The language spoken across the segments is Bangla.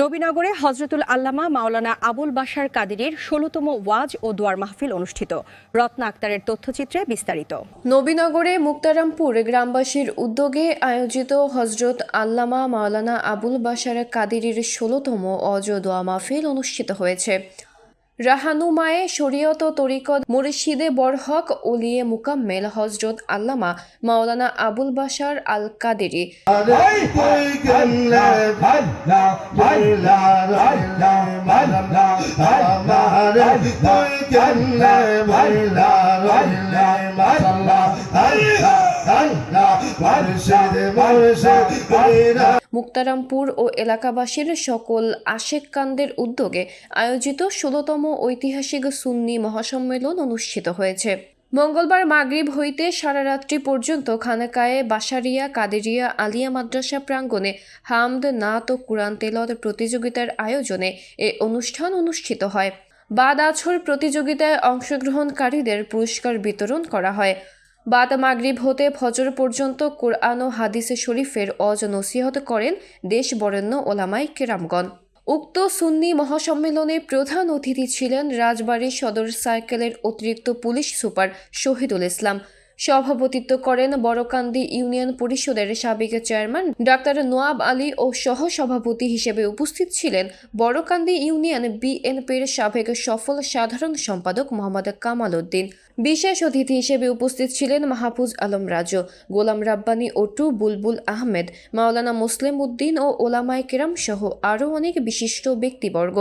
নবীনগরে হজরতুল আল্লামা মাওলানা আবুল বাসার কাদিরের ষোলতম ওয়াজ ও দোয়ার মাহফিল অনুষ্ঠিত। রত্না আক্তারের তথ্যচিত্রে বিস্তারিত। নবীনগরে মুক্তারামপুর গ্রামবাসীর উদ্যোগে আয়োজিত হজরত আল্লামা মাওলানা আবুল বাসার কাদিরের ষোলতম অজ দোয়া মাহফিল অনুষ্ঠিত হয়েছে। রাহানুমায়ে শরীয়ত তরিকত মুর্শিদে বরহক ওলিয়ে মুকাম্মেল হজরত আল্লামা মাওলানা আবুল বাশার আল কাদেরি মুক্তারামপুর ও এলাকাবাসীর সকল আশেক কান্দের উদ্যোগে আয়োজিত ষোলতম ঐতিহাসিক সুন্নি মহাসম্মেলন অনুষ্ঠিত হয়েছে। মঙ্গলবার মাগরিব হইতে সারা রাত্রি পর্যন্ত খানাকায়ে বাসারিয়া কাদেরিয়া, আলিয়া মাদ্রাসা প্রাঙ্গণে হামদ, নাত ও কুরআন তেলত প্রতিযোগিতার আয়োজনে এ অনুষ্ঠান অনুষ্ঠিত হয়। বাদ আছর প্রতিযোগিতায় অংশগ্রহণকারীদের পুরস্কার বিতরণ করা হয়। বাদ মাগরিব হতে ফজর পর্যন্ত কোরআন ও হাদিসে শরীফের অজ নসিহত করেন দেশ বরেণ্য ওলামাই কেরামগণ। উক্ত সুন্নি মহাসম্মেলনে প্রধান অতিথি ছিলেন রাজবাড়ী সদর সার্কেলের অতিরিক্ত পুলিশ সুপার শহীদুল ইসলাম। সভাপতিত্ব করেন বড়কান্দি ইউনিয়ন পরিষদের সাবেক চেয়ারম্যান ডাক্তার নোয়াব আলী ও সহ সভাপতি হিসেবে উপস্থিত ছিলেন বড়কান্দি ইউনিয়ন বিএনপির সাবেক সফল সাধারণ সম্পাদক মোহাম্মদ কামাল উদ্দিন। বিশেষ অতিথি হিসেবে উপস্থিত ছিলেন মাহফুজ আলম রাজু, গোলাম রাব্বানী ওটু বুলবুল আহমেদ, মাওলানা মুসলিম উদ্দিন ও ওলামায় কেরাম সহ আরও অনেক বিশিষ্ট ব্যক্তিবর্গ।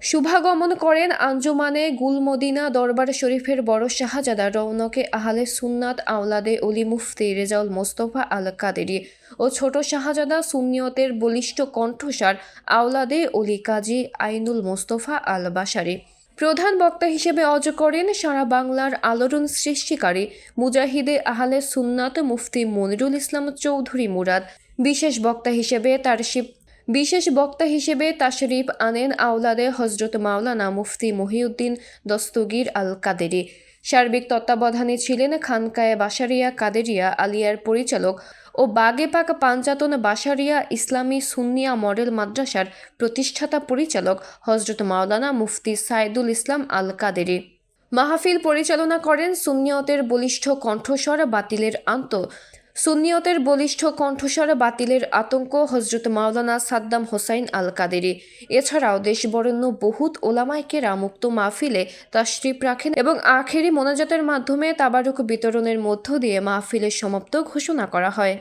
শুভাগমন করেন আঞ্জুমানে গুলমদিনা দরবার শরীফের বড় শাহজাদা রৌনকে আহলে সুন্নাত আওলাদে অলি মুফতি রেজাউল মোস্তফা আল কাদেরি ও ছোট শাহজাদা সুন্নিয়তের বলিষ্ঠ কণ্ঠসার আওলাদে অলি কাজী আইনুল মোস্তফা আল বাসারি প্রধান বক্তা হিসেবে অজ করেন সারা বাংলার আলোড়ন সৃষ্টিকারী মুজাহিদে আহলে সুন্নাত মুফতি মনিরুল ইসলাম চৌধুরী মুরাদ। বিশেষ বক্তা হিসেবে তার শিব বিশেষ বক্তা হিসেবে তাশরিফ আনেন আওলাদে হজরত মাওলানা মুফতি মহিউদ্দিন দস্তগীর আল কাদেরি সার্বিক তত্ত্বাবধানে ছিলেন খানকায়ে বাসারিয়া কাদেরিয়া আলিয়ার পরিচালক ও বাগে পাক পাঞ্জাতন বাসারিয়া ইসলামী সুন্নিয়া মডেল মাদ্রাসার প্রতিষ্ঠাতা পরিচালক হজরত মাওলানা মুফতি সাইদুল ইসলাম আল কাদেরি মাহফিল পরিচালনা করেন সুন্নিয়তের বলিষ্ঠ কণ্ঠস্বর বাতিলের আন্ত সুন্নিয়তের বলিষ্ঠ কণ্ঠস্বর বাতিলের আতঙ্ক হজরত মাওলানা সাদ্দাম হোসাইন আল কাদেরি এছাড়াও দেশবরেণ্য বহুত ওলামাইকে রামুক্ত মাহফিলে তাশরিফ রাখেন এবং আখেরি মোনাজাতের মাধ্যমে তাবারুক বিতরণের মধ্য দিয়ে মাহফিলের সমাপ্ত ঘোষণা করা হয়।